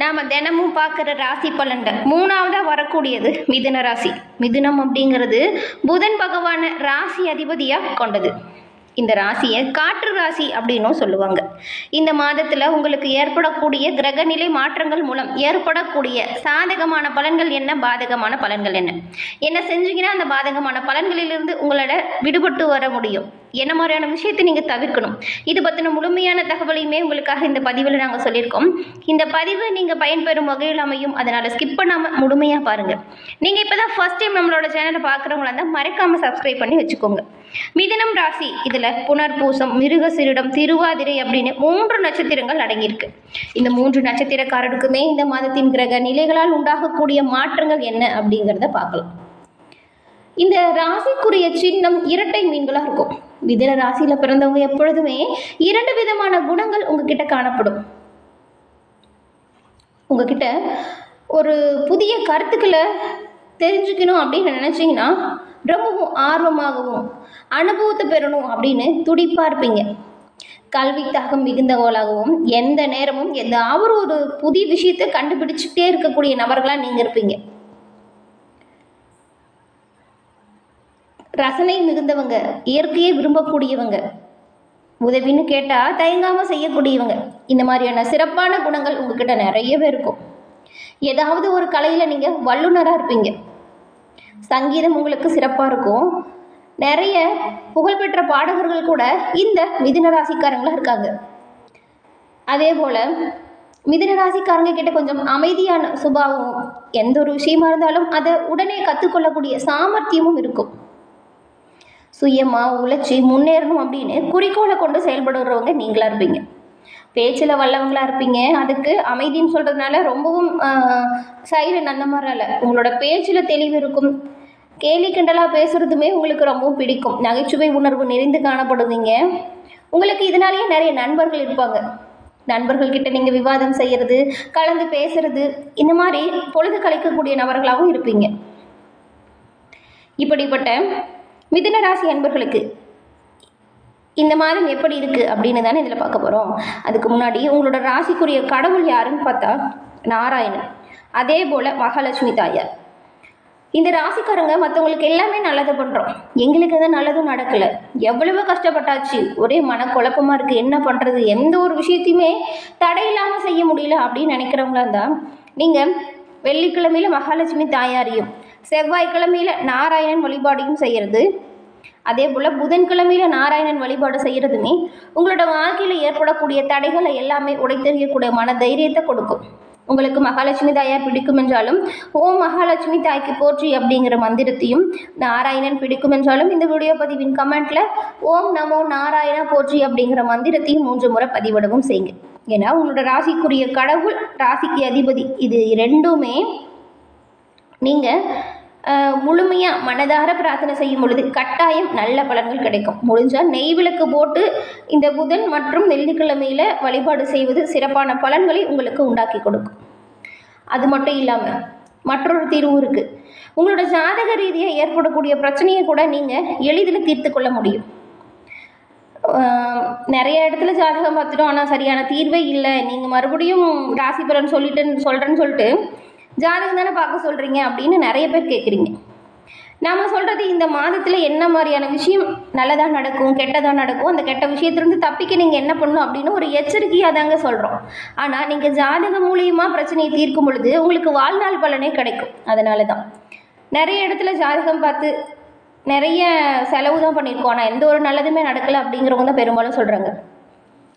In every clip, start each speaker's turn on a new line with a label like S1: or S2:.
S1: நாம் தினமும் பார்க்குற ராசி பலன்கள் மூணாவதாக வரக்கூடியது மிதுன ராசி. மிதுனம் அப்படிங்கிறது புதன் பகவானை ராசி அதிபதியாக கொண்டது. இந்த ராசியை காற்று ராசி அப்படின்னும் சொல்லுவாங்க. இந்த மாதத்தில் உங்களுக்கு ஏற்படக்கூடிய கிரகநிலை மாற்றங்கள் மூலம் ஏற்படக்கூடிய சாதகமான பலன்கள் என்ன? பாதகமான பலன்கள் என்ன? என்ன செஞ்சீங்கன்னா அந்த பாதகமான பலன்களிலிருந்து உங்களோட விடுபட்டு வர முடியும். என்ன மாதிரியான விஷயத்தை நீங்கள் தவிர்க்கணும். இது பற்றின முழுமையான தகவலையுமே உங்களுக்காக இந்த பதிவில் நாங்கள் சொல்லியிருக்கோம். இந்த பதிவு நீங்கள் பயன்பெறும் வகையில் அமையும். அதனால் ஸ்கிப் பண்ணாமல் முழுமையாக பாருங்கள் நீங்கள் இப்போ தான் ஃபஸ்ட் டைம் நம்மளோட சேனலை பார்க்குறவங்களா இருந்தால் மறக்காமல் சப்ஸ்கிரைப் பண்ணி வச்சுக்கோங்க. மிதினம் ராசி இதில் புனர்பூசம் மிருகசிரிடம் திருவாதிரை அப்படின்னு மூன்று நட்சத்திரங்கள் அடங்கியிருக்கு. இந்த மூன்று நட்சத்திரக்காரருக்குமே இந்த மாதத்தின் கிரக நிலைகளால் உண்டாகக்கூடிய மாற்றங்கள் என்ன அப்படிங்கிறத பார்க்கலாம். இந்த ராசிக்குரிய சின்னம் இரட்டை மீன்களாக இருக்கும். மிதுன ராசியில் பிறந்தவங்க எப்பொழுதுமே இரண்டு விதமான குணங்கள் உங்ககிட்ட காணப்படும். உங்ககிட்ட ஒரு புதிய கருத்துக்களை தெரிஞ்சுக்கணும் அப்படின்னு நினச்சிங்கன்னா ரொம்பவும் ஆர்வமாகவும் அனுபவத்தை பெறணும் அப்படின்னு துடிப்பாக இருப்பீங்க கல்வி தகம் மிகுந்தவங்களாகவும் எந்த நேரமும் ஏதாவது ஒரு புதிய விஷயத்தை கண்டுபிடிச்சிட்டே இருக்கக்கூடிய நபர்களாக நீங்கள் இருப்பீங்க. ரசனை மிகுந்தவங்க இயற்கையை விரும்பக்கூடியவங்க உதவின்னு கேட்டால் தயங்காமல் செய்யக்கூடியவங்க. இந்த மாதிரியான சிறப்பான குணங்கள் உங்ககிட்ட நிறையவே இருக்கும். ஏதாவது ஒரு கலையில் நீங்கள் வல்லுனராக இருப்பீங்க. சங்கீதம் உங்களுக்கு சிறப்பாக இருக்கும். நிறைய புகழ்பெற்ற பாடகர்கள் கூட இந்த மிதுன ராசிக்காரங்களாக இருக்காங்க. அதே போல் மிதுன ராசிக்காரங்க கிட்ட கொஞ்சம் அமைதியான சுபாவமும் எந்த ஒரு விஷயமா இருந்தாலும் அதை உடனே கற்றுக்கொள்ளக்கூடிய சாமர்த்தியமும் இருக்கும். சுயமாக உழைச்சி முன்னேறணும் அப்படின்னு குறிக்கோளை கொண்டு செயல்படுறவங்க நீங்களாக இருப்பீங்க. பேச்சில் வல்லவங்களாக இருப்பீங்க. அதுக்கு அமைதின்னு சொல்கிறதுனால ரொம்பவும் சைலண்ட் அந்த மாதிரி இல்லை. உங்களோட பேச்சில் தெளிவு இருக்கும். கேலி கிண்டலாக பேசுகிறதுமே உங்களுக்கு ரொம்பவும் பிடிக்கும். நகைச்சுவை உணர்வு நிறைந்து காணப்படுவீங்க. உங்களுக்கு இதனாலேயே நிறைய நண்பர்கள் இருப்பாங்க. நண்பர்கள்கிட்ட நீங்கள் விவாதம் செய்கிறது கலந்து பேசுறது இந்த மாதிரி பொழுது கழிக்கக்கூடிய நபர்களாகவும் இருப்பீங்க. இப்படிப்பட்ட மிதுன ராசி அன்பர்களுக்கு இந்த மாதம் எப்படி இருக்குது அப்படின்னு தானே இதில் பார்க்க போகிறோம் அதுக்கு முன்னாடி உங்களோட ராசிக்குரிய கடவுள் யாருன்னு பார்த்தா நாராயணன். அதே போல் மகாலட்சுமி தாயார். இந்த ராசிக்காரங்க மற்றவங்களுக்கு எல்லாமே நல்லது பண்ணுறோம் எங்களுக்கு எதுவும் நல்லதும் நடக்கலை. எவ்வளவு கஷ்டப்பட்டாச்சு. ஒரே மனக்குழப்பமாக இருக்குது என்ன பண்ணுறது எந்த ஒரு விஷயத்தையுமே தடையில்லாமல் செய்ய முடியல அப்படின்னு நினைக்கிறவங்களா இருந்தால் நீங்கள் வெள்ளிக்கிழமையில் மகாலட்சுமி தாயாரையும் செவ்வாய்க்கிழமையில் நாராயணன் வழிபாடையும் செய்கிறது அதே போல் புதன்கிழமையில் நாராயணன் வழிபாடு செய்கிறதுமே உங்களோட வாழ்க்கையில் ஏற்படக்கூடிய தடைகளை எல்லாமே உடைத்தெறியக்கூடிய மன தைரியத்தை கொடுக்கும். உங்களுக்கு மகாலட்சுமி தாயார் பிடிக்கும் என்றாலும் ஓம் மகாலட்சுமி தாய்க்கு போற்றி அப்படிங்கிற மந்திரத்தையும் நாராயணன் பிடிக்கும் என்றாலும் இந்த வீடியோ பதிவின் கமெண்ட்ல ஓம் நமோ நாராயணா போற்றி அப்படிங்கிற மந்திரத்தையும் மூன்று முறை பதிவிடவும் செய்யுங்க. ஏன்னா உங்களோட ராசிக்குரிய கடவுள் ராசிக்கு அதிபதி இது ரெண்டுமே நீங்கள் முழுமையாக மனதார பிரார்த்தனை செய்யும் பொழுது கட்டாயம் நல்ல பலன்கள் கிடைக்கும். முடிஞ்சால் நெய் விளக்கு போட்டு இந்த புதன் மற்றும் வெள்ளிக்கிழமையில் வழிபாடு செய்வது சிறப்பான பலன்களை உங்களுக்கு உண்டாக்கி கொடுக்கும். அது மட்டும் இல்லாமல் மற்றொரு தீர்வு இருக்குது உங்களோட ஜாதக ரீதியாக ஏற்படக்கூடிய பிரச்சனையை கூட நீங்கள் எளிதில் தீர்த்து கொள்ள முடியும். நிறைய இடத்துல ஜாதகம் பார்த்துட்டோம் ஆனால் சரியான தீர்வே இல்லை. நீங்கள் மறுபடியும் ராசி பலன் சொல்லிட்டு சொல்கிறேன்னு சொல்லிட்டு ஜாதகம் தானே பார்க்க சொல்கிறீங்க அப்படின்னு நிறைய பேர் கேட்குறீங்க நாம் சொல்கிறது இந்த மாதத்தில் என்ன மாதிரியான விஷயம் நல்லதாக நடக்கும் கெட்டதாக நடக்கும் அந்த கெட்ட விஷயத்துலேருந்து தப்பிக்க நீங்கள் என்ன பண்ணணும் அப்படின்னு ஒரு எச்சரிக்கையாக தாங்க சொல்கிறோம் ஆனால் நீங்கள் ஜாதகம் மூலியமாக பிரச்சனையை தீர்க்கும் பொழுது உங்களுக்கு வாழ்நாள் பலனே கிடைக்கும். அதனால தான் நிறைய இடத்துல ஜாதகம் பார்த்து நிறைய செலவு தான் பண்ணியிருக்கோம். ஆனால் எந்த ஒரு நல்லதுமே நடக்கலை அப்படிங்கிறவங்க தான் பெரும்பாலும் சொல்கிறாங்க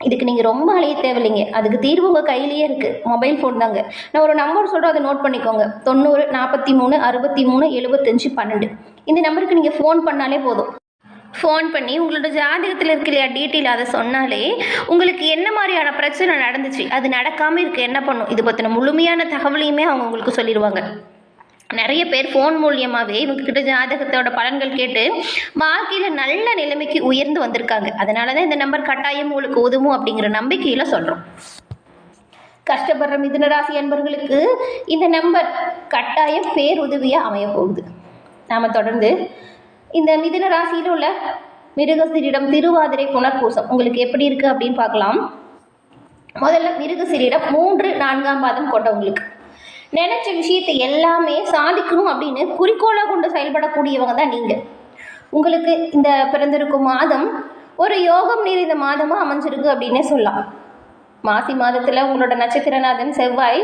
S1: இதுக்கு நீங்கள் ரொம்ப அலைய தேவையில்லைங்க. அதுக்கு தீர்வு உங்கள் கையிலேயே இருக்குது மொபைல் ஃபோன் தாங்க. நான் ஒரு நம்பர் சொல்கிறேன் அதை நோட் பண்ணிக்கோங்க. தொண்ணூறு நாற்பத்தி மூணு அறுபத்தி மூணு எழுபத்தஞ்சு பன்னெண்டு. இந்த நம்பருக்கு நீங்கள் ஃபோன் பண்ணாலே போதும். ஃபோன் பண்ணி உங்களோட ஜாதகத்தில் இருக்க இல்லையா டீட்டெயில் அதை சொன்னாலே உங்களுக்கு என்ன மாதிரியான பிரச்சனை நடந்துச்சு அது நடக்காமல் இருக்க என்ன பண்ணும்? இது பற்றின முழுமையான தகவலையுமே அவங்க உங்களுக்கு சொல்லிடுவாங்க. நிறைய பேர் ஃபோன் மூலியமாகவே இவங்ககிட்ட ஜாதகத்தோட பலன்கள் கேட்டு வாழ்க்கையில் நல்ல நிலைமைக்கு உயர்ந்து வந்திருக்காங்க. அதனால தான் இந்த நம்பர் கட்டாயம் உங்களுக்கு உதவும் அப்படிங்கிற நம்பிக்கையில் சொல்கிறோம் கஷ்டப்படுற மிதுனராசி அன்பர்களுக்கு இந்த நம்பர் கட்டாயம் பேருதவியாக அமைய போகுது. நாம் தொடர்ந்து இந்த மிதுன ராசியில் உள்ள மிருகசிரிடம் திருவாதிரை புனர்பூசம் உங்களுக்கு எப்படி இருக்குது அப்படின்னு பார்க்கலாம். முதல்ல மிருகசிரிடம் மூன்று நான்காம் பாதம் கொண்டவங்களுக்கு. நினைச்ச விஷயத்தை எல்லாமே சாதிக்கணும் அப்படின்னு குறிக்கோளாக கொண்டு செயல்படக்கூடியவங்க தான் நீங்கள் உங்களுக்கு இந்த பிறந்திருக்கும் மாதம் ஒரு யோகம் நிறைந்த மாதமாக அமைஞ்சிருக்கு அப்படின்னே சொல்லலாம். மாசி மாதத்தில் உங்களோட நட்சத்திரநாதன் செவ்வாய்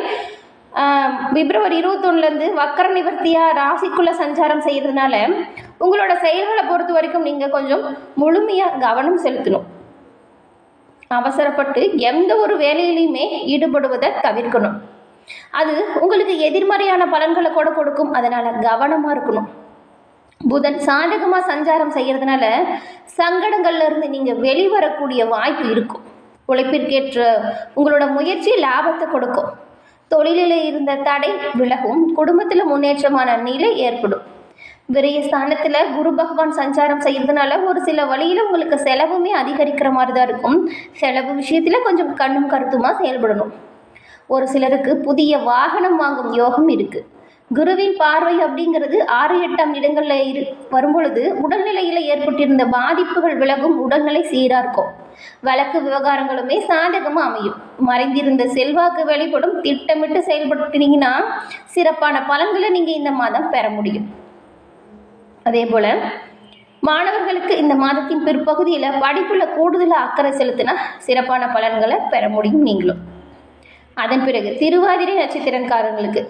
S1: பிப்ரவரி இருபத்தொன்னுலேருந்து வக்கர நிவர்த்தியாக ராசிக்குள்ளே சஞ்சாரம் செய்கிறதுனால உங்களோட செயல்களை பொறுத்த வரைக்கும் நீங்கள் கொஞ்சம் முழுமையாக கவனம் செலுத்தணும். அவசரப்பட்டு எந்த ஒரு வேலையிலையுமே ஈடுபடுவதை தவிர்க்கணும். அது உங்களுக்கு எதிர்மறையான பலன்களை கூட கொடுக்கும். அதனால் கவனமாக இருக்கணும். புதன் சாதகமாக சஞ்சாரம் செய்கிறதுனால சங்கடங்கள்ல இருந்து நீங்கள் வெளிவரக்கூடிய வாய்ப்பு இருக்கும். உழைப்பிற்கேற்ற உங்களோட முயற்சி லாபத்தை கொடுக்கும். தொழிலில் இருந்த தடை விலகும். குடும்பத்தில் முன்னேற்றமான நிலை ஏற்படும். விரைய ஸ்தானத்தில் குரு பகவான் சஞ்சாரம் செய்கிறதுனால ஒரு சில வழியில் உங்களுக்கு செலவுமே அதிகரிக்கிற மாதிரி தான் இருக்கும். செலவு விஷயத்தில் கொஞ்சம் கண்ணும் கருத்துமாக செயல்படணும். ஒரு சிலருக்கு புதிய வாகனம் வாங்கும் யோகம் இருக்குது குருவின் பார்வை அப்படிங்கிறது ஆறு எட்டாம் இடங்களில் இரு வரும்பொழுது உடல்நிலையில் ஏற்பட்டிருந்த பாதிப்புகள் விலகும் உடல்நிலை சீராக இருக்கும் வழக்கு விவகாரங்களுமே சாதகமாக அமையும். மறைந்திருந்த செல்வாக்கு வெளிப்படும் திட்டமிட்டு செயல்படுத்தினீங்கன்னா சிறப்பான பலன்களை நீங்கள் இந்த மாதம் பெற முடியும். அதே போல் மாணவர்களுக்கு இந்த மாதத்தின் பிற்பகுதியில் படிப்புல கூடுதலாக அக்கறை செலுத்தினா சிறப்பான பலன்களை பெற முடியும் நீங்களும். அதன் பிறகு திருவாதிரை நட்சத்திரக்காரங்களுக்கு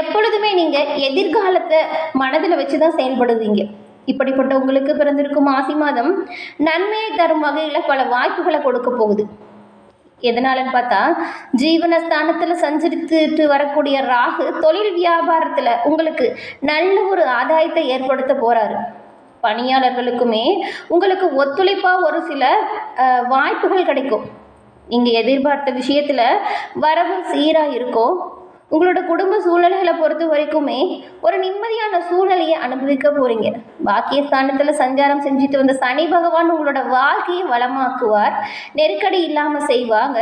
S1: எப்பொழுதுமே நீங்கள் எதிர்காலத்தை மனதில் வச்சு தான் செயல்படுவீங்க. இப்படிப்பட்ட உங்களுக்கு பிறந்திருக்கும் ஆசி மாதம் நன்மையை தரும் வகையில் பல வாய்ப்புகளை கொடுக்க போகுது. எதனாலன்னு பார்த்தா ஜீவனஸ்தானத்தில் சஞ்சரித்துட்டு வரக்கூடிய ராகு தொழில் வியாபாரத்தில் உங்களுக்கு நல்ல ஒரு ஆதாயத்தை ஏற்படுத்த போகிறாரு பணியாளர்களுக்குமே உங்களுக்கு ஒத்துழைப்பாக ஒரு சில வாய்ப்புகள் கிடைக்கும். நீங்கள் எதிர்பார்த்த விஷயத்தில் வரவும் சீராக இருக்கும் உங்களோட குடும்ப சூழ்நிலைகளை பொறுத்த வரைக்குமே ஒரு நிம்மதியான சூழ்நிலையை அனுபவிக்க போறீங்க. பாக்கியஸ்தானத்தில் சஞ்சாரம் செஞ்சுட்டு வந்த சனி பகவான் உங்களோட வாழ்க்கையை வளமாக்குவார். நெருக்கடி இல்லாமல் செய்வாங்க.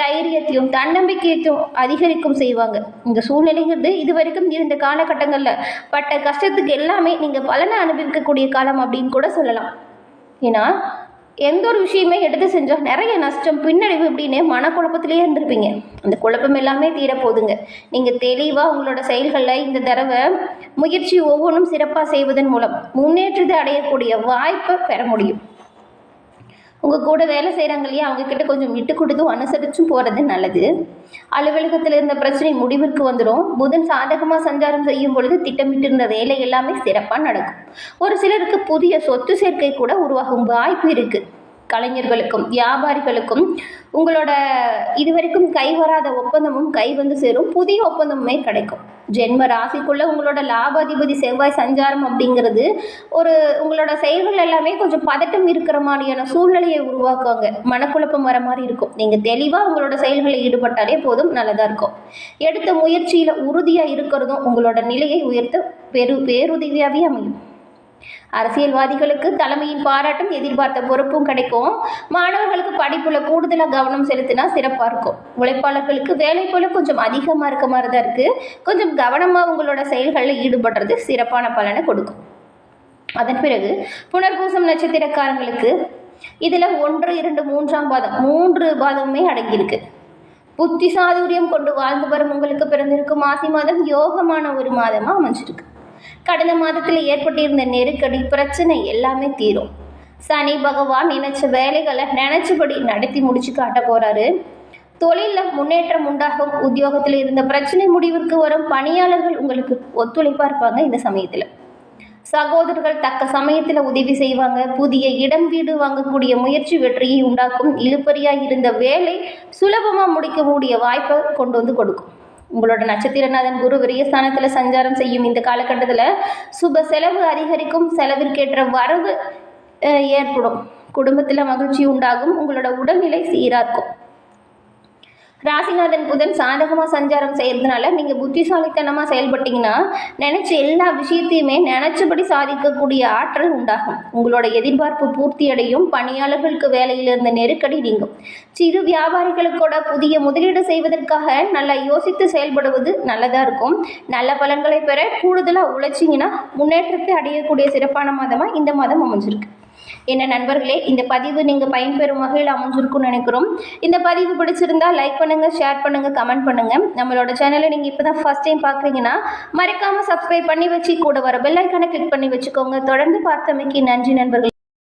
S1: தைரியத்தையும் தன்னம்பிக்கையத்தையும் அதிகரிக்கும் செய்வாங்க. இந்த சூழ்நிலைங்கிறது இது வரைக்கும் இருந்த காலகட்டங்களில் பட்ட கஷ்டத்துக்கு எல்லாமே நீங்கள் பலனை அனுபவிக்கக்கூடிய காலம் அப்படின்னு கூட சொல்லலாம். ஏன்னா எந்த ஒரு விஷயமே எடுத்து செஞ்சால் நிறைய நஷ்டம் பின்னடைவு இப்படின்னு மனக்குழப்பத்திலே இருந்திருப்பீங்க. அந்த குழப்பம் எல்லாமே தீரப்போகுதுங்க. நீங்கள் தெளிவாக உங்களோட செயல்களில் இந்த தடவை முயற்சி ஒவ்வொன்றும் சிறப்பாக செய்வதன் மூலம் முன்னேற்றத்தை அடையக்கூடிய வாய்ப்பை பெற முடியும். உங்கள் கூட வேலை செய்கிறாங்க இல்லையா அவங்கக்கிட்ட கொஞ்சம் விட்டு கொடுத்தும் அனுசரிச்சும் போகிறது நல்லது. அலுவலகத்தில் இருந்த பிரச்சனை முடிவிற்கு வந்துடும் புதன் சாதகமாக சஞ்சாரம் செய்யும் பொழுது திட்டமிட்டு இருந்த வேலை எல்லாமே சிறப்பாக நடக்கும். ஒரு சிலருக்கு புதிய சொத்து சேர்க்கை கூட உருவாகும் வாய்ப்பு இருக்குது கலைஞர்களுக்கும் வியாபாரிகளுக்கும் உங்களோட இதுவரைக்கும் கைவராத ஒப்பந்தமும் கை வந்து சேரும். புதிய ஒப்பந்தமுமே கிடைக்கும். ஜென்ம ராசிக்குள்ளே உங்களோட லாபாதிபதி செவ்வாய் சஞ்சாரம் அப்படிங்கிறது ஒரு உங்களோட செயல்கள் எல்லாமே கொஞ்சம் பதட்டம் இருக்கிற மாதிரியான சூழ்நிலையை உருவாக்குவாங்க. மனக்குழப்பம் வர மாதிரி இருக்கும். நீங்கள் தெளிவாக உங்களோட செயல்களில் ஈடுபட்டாலே போதும் நல்லதாக இருக்கும். எடுத்த முயற்சியில் உறுதியாக இருக்கிறதும் உங்களோட நிலையை உயர்த்த பெரு பேருதவியாகவே அமையும். அரசியல்வாதிகளுக்கு தலைமையின் பாராட்டும் எதிர்பார்த்த பொறுப்பும் கிடைக்கும். மாணவர்களுக்கு படிப்புல கூடுதலாக கவனம் செலுத்தினா சிறப்பாக இருக்கும். உழைப்பாளர்களுக்கு வேலை போல கொஞ்சம் அதிகமாக இருக்க மாதிரி தான் இருக்குது கொஞ்சம் கவனமாக உங்களோட செயல்களில் ஈடுபடுறது சிறப்பான பலனை கொடுக்கும். அதன் பிறகு புனர்பூசம் நட்சத்திரக்காரங்களுக்கு இதில் ஒன்று இரண்டு மூன்றாம் பாதம் மூன்று பாதமுமே அடங்கியிருக்கு. புத்தி சாதுரியம் கொண்டு வாழ்ந்து வரும் உங்களுக்கு பிறந்திருக்கும் மாசி மாதம் யோகமான ஒரு மாதமாக அமைஞ்சிருக்கு. கடந்த மாதத்தில் ஏற்பட்டிருந்த நெருக்கடி பிரச்சனை எல்லாமே தீரும். சனி பகவான் நினைச்ச வேலைகளை நினைச்சபடி நடத்தி முடிச்சு காட்ட போறாரு. தொழிலில் முன்னேற்றம் உண்டாகும் உத்தியோகத்தில் இருந்த பிரச்சனை முடிவிற்கு வரும் பணியாளர்கள் உங்களுக்கு ஒத்துழைப்பாக இருப்பாங்க இந்த சமயத்தில். சகோதரர்கள் தக்க சமயத்தில் உதவி செய்வாங்க புதிய இடம் வீடு வாங்கக்கூடிய முயற்சி வெற்றியை உண்டாக்கும் இழுபறியாக இருந்த வேலை சுலபமாக முடிக்கக்கூடிய வாய்ப்பை கொண்டு வந்து கொடுக்கும். உங்களோட நட்சத்திரநாதன் குரு விரியஸ்தானத்தில் சஞ்சாரம் செய்யும் இந்த காலகட்டத்தில் சுப செலவு அதிகரிக்கும் செலவிற்கேற்ற வரவு ஏற்படும். குடும்பத்தில் மகிழ்ச்சி உண்டாகும் உங்களோட உடல்நிலை சீராக இருக்கும். ராசிநாதன் புதன் சாதகமாக சஞ்சாரம் செய்கிறதுனால நீங்கள் புத்திசாலித்தனமாக செயல்பட்டீங்கன்னா நினச்ச எல்லா விஷயத்தையுமே நினச்சபடி சாதிக்கக்கூடிய ஆற்றல் உண்டாகும். உங்களோட எதிர்பார்ப்பு பூர்த்தி அடையும். பணியாளர்களுக்கு வேலையில் இருந்த நெருக்கடி நீங்கும். சிறு வியாபாரிகளுக்கூட புதிய முதலீடு செய்வதற்காக நல்லா யோசித்து செயல்படுவது நல்லதாக இருக்கும். நல்ல பலன்களை பெற கூடுதலாக உழைச்சிங்கன்னா முன்னேற்றத்தை அடையக்கூடிய சிறப்பான மாதமாக இந்த மாதம் அமைஞ்சிருக்கு. என்ன நண்பர்களே இந்த பதிவு நீங்கள் பயன்பெறும் வகையில் அமைஞ்சிருக்கும்னு நினைக்கிறோம். இந்த பதிவு பிடிச்சிருந்தா லைக் பண்ணுங்கள் ஷேர் பண்ணுங்கள் கமெண்ட் பண்ணுங்கள் நம்மளோட சேனலை நீங்கள் இப்போ தான் ஃபஸ்ட் டைம் பார்க்குறீங்கன்னா மறக்காமல் சப்ஸ்கிரைப் பண்ணி வச்சு கூட வர பெல்லைக்கான கிளிக் பண்ணி வச்சுக்கோங்க. தொடர்ந்து பார்த்தமைக்கு நன்றி நண்பர்கள்.